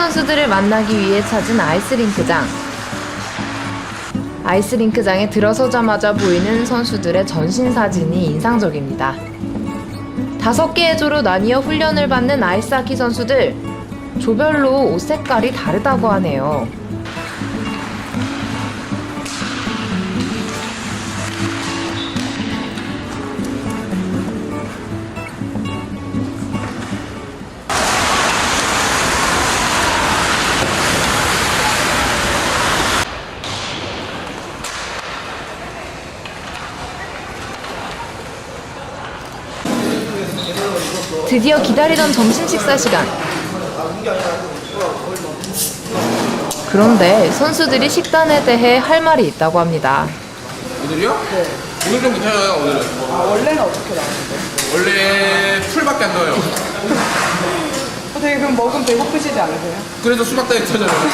선수들을 만나기 위해 찾은 아이스링크장. 아이스링크장에 들어서자마자 보이는 선수들의 전신 사진이 인상적입니다. 다섯 개의 조로 나뉘어 훈련을 받는 아이스하키 선수들. 조별로 옷 색깔이 다르다고 하네요. 드디어 기다리던 점심 식사 시간. 그런데 선수들이 식단에 대해 할 말이 있다고 합니다. 오늘이요? 네. 오늘 좀 괜찮아요, 오늘은. 아, 원래는 어떻게 나오는데? 원래 풀밖에 안 넣어요. 어, 되게 그럼 먹으면 배고프시지 않으세요? 그래서 수박 다이어트 하잖아요.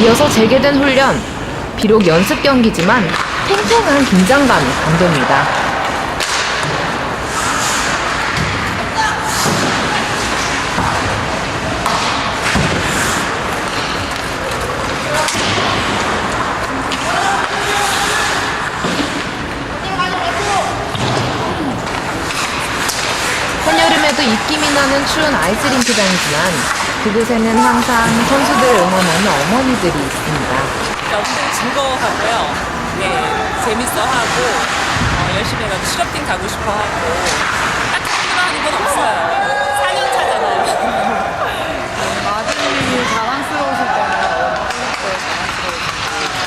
이어서 재개된 훈련. 비록 연습 경기지만 탱탱한 긴장감이 감돕니다. 한여름에도 입김이 나는 추운 아이스링크장이지만 그곳에는 항상 선수들 응원하는 어머니들이 있습니다. 엄청 즐거워하고요. 네, 재밌어 하고 어, 열심히 해가지고 실업팀 가고 싶어 하고 딱 힘들어하는 건 없어요. 4년 차잖아요. 아드님이 자랑스러우실 때는 어떨 때 자랑스러우실까요?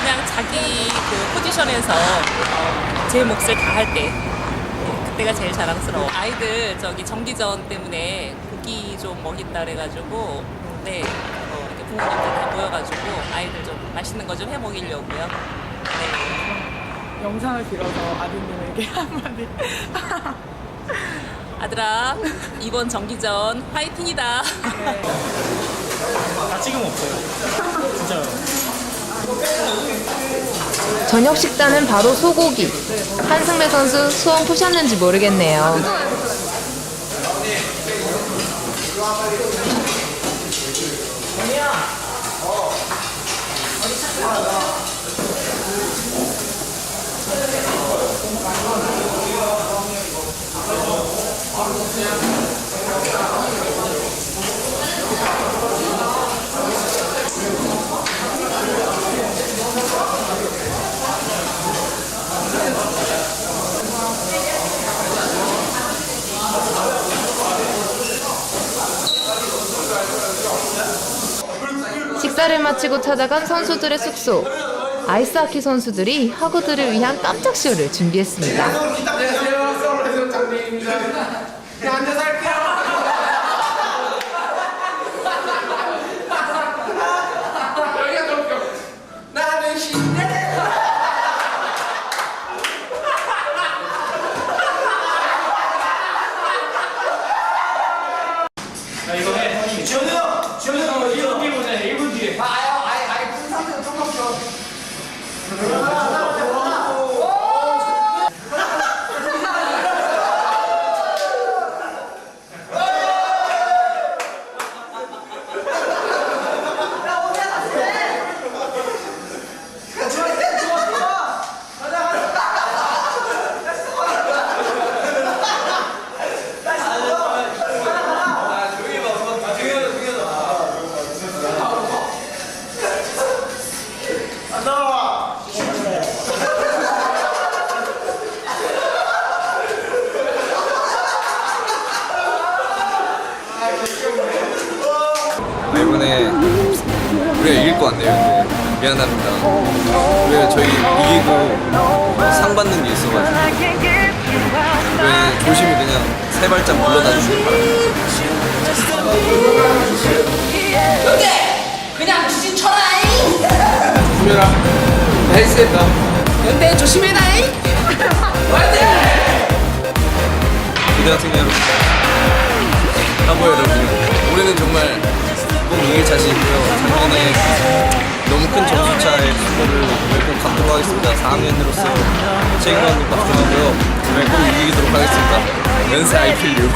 그냥 자기 그 포지션에서 어, 제 몫을 다 할 때. 네, 그때가 제일 자랑스러워. 아이들 저기 정기전 때문에 고기 좀 먹인다 그래가지고 네 어, 이렇게 부모님들 다 모여가지고 아이들 좀 맛있는 거 좀 해 먹이려고요. 네. 영상을 빌어서 아드님에게 한마디. 아들아 이번 정기전 화이팅이다. 저녁 식단은 바로 소고기. 한승배 선수 소원 푸셨는지 모르겠네요. 식사를 마치고 찾아간 선수들의 숙소. 아이스하키 선수들이 하구들을 위한 깜짝 쇼를 준비했습니다. 안녕하세요, 서울에서 장대입니다. 그냥 앉아 아, 이번에 우리가 이길 것 같네요. 근데 미안합니다. 우리가 저희 이기고 상 받는 게 있어가지고 왜 조심히 그냥 세 발짝 물러나 주시기 바랍니다. 그냥 주진 쳐라잉 수면아, 나이스했다. 연대 조심해라잉 화이팅 기대하세요 여러분. 까보요 여러분. 올해는 정말 꼭 이길 자신 있고요. 작년에 너무 큰 점수 차의 승부를 꼭 갖도록 하겠습니다. 4학년으로서 책임감 있는 박수 하고요. 꼭 이기도록 하겠습니다. 연세 아이필류.